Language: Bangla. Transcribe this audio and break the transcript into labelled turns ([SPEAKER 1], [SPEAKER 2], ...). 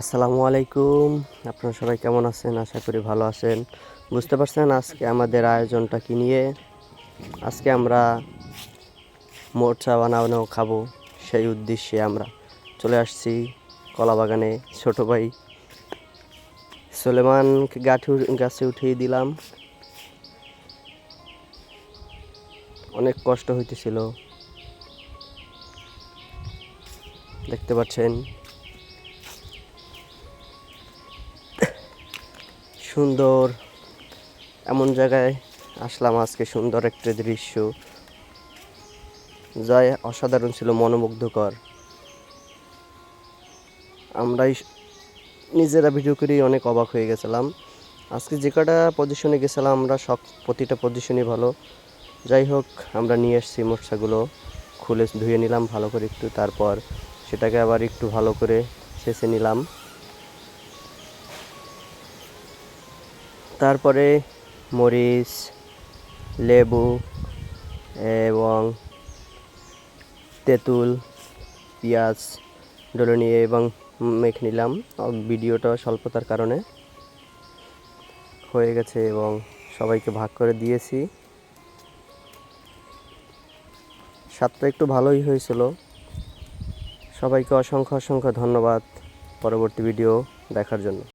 [SPEAKER 1] আসসালামু আলাইকুম। আপনারা সবাই কেমন আছেন? আশা করি ভালো আছেন। বুঝতে পারছেন আজকে আমাদের আয়োজনটা কি নিয়ে? আজকে আমরা মোরচা বানানো খাব, সেই উদ্দেশ্যে আমরা চলে আসছি কলা বাগানে ছোটো ভাই সোলেমান গাছ গাছে উঠিয়ে দিলাম। অনেক কষ্ট হইতেছিল। দেখতে পাচ্ছেন সুন্দর। এমন জায়গায় আসলাম আজকে সুন্দর একটা দৃশ্য। যা অসাধারণ ছিল, মনোমুগ্ধকর। আমরাই নিজেরা ভিডিও করেই অনেক অবাক হয়ে গেছিলাম। আজকে যে কটা পজিশনে গেছিলাম, আমরা সব প্রতিটা পজিশনই ভালো। যাই হোক, আমরা নিয়ে এসেছি মোর্চাগুলো। খুলে ধুয়ে নিলাম ভালো করে একটু, তারপর সেটাকে আবার একটু ভালো করে ছেঁচে নিলাম। তারপরে মরিচ, লেবু এবং তেঁতুল, পেঁয়াজ ডলে নিয়ে এবং মেখে নিলাম। ভিডিওটা স্বল্পতার কারণে হয়ে গেছে এবং সবাইকে ভাগ করে দিয়েছি। স্বাদটা একটু ভালোই হয়েছিল। সবাইকে অসংখ্য অসংখ্য ধন্যবাদ। পরবর্তী ভিডিও দেখার জন্য।